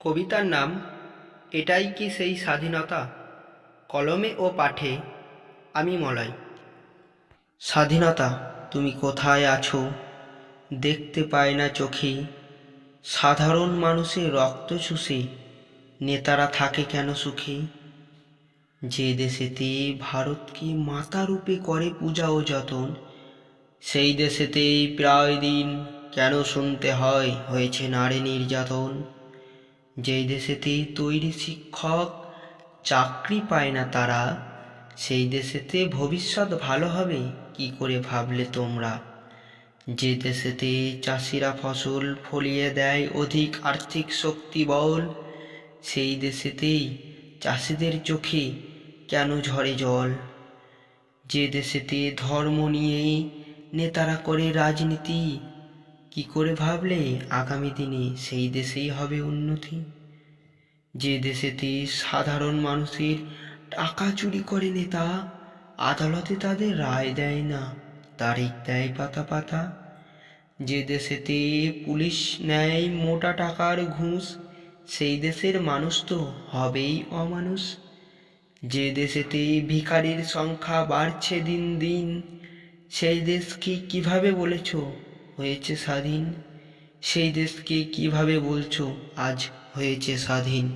কবিতার নাম, এটাই কি সেই স্বাধীনতা? কলমে ও পাঠে আমি মলাই স্বাধীনতা, তুমি কোথায় আছো? দেখতে পায় না চোখে। সাধারণ মানুষের রক্ত চুষে, নেতারা থাকে কেন সুখে? যে দেশেতে ভারতকে মাতা রূপে করে পূজা ও যতন, সেই দেশেতেই প্রায় দিন কেন শুনতে হয় হয়েছে নারী নির্যাতন? যেই দেশেতে তৈরি শিক্ষক চাকরি পায় না তারা, সেই দেশেতে ভবিষ্যৎ ভালো হবে, কি করে ভাবলে তোমরা? যে দেশেতে চাষিরা ফসল ফলিয়ে দেয় অধিক আর্থিক শক্তি বল, সেই দেশেতেই চাষিদের চোখে কেন ঝরে জল? যে দেশেতে ধর্ম নিয়ে নেতারা করে রাজনীতি কি করে ভাবলে আগামী দিনে সেই দেশেই হবে উন্নতি? যে দেশেতে সাধারণ মানুষের টাকা চুরি করে নেতা, আদালতে তাদের রায় দেয় না, তারিখ দেয় পাতা পাতা। যে দেশেতে পুলিশ নেয় মোটা টাকার ঘুষ, সেই দেশের মানুষ তো হবেই অমানুষ। যে দেশেতে ভিখারির সংখ্যা বাড়ছে দিন দিন, সেই দেশকে কীভাবে বলেছ? হয়েছে স্বাধীন? সেই দেশকে কীভাবে বলছো আজ হয়েছে স্বাধীন?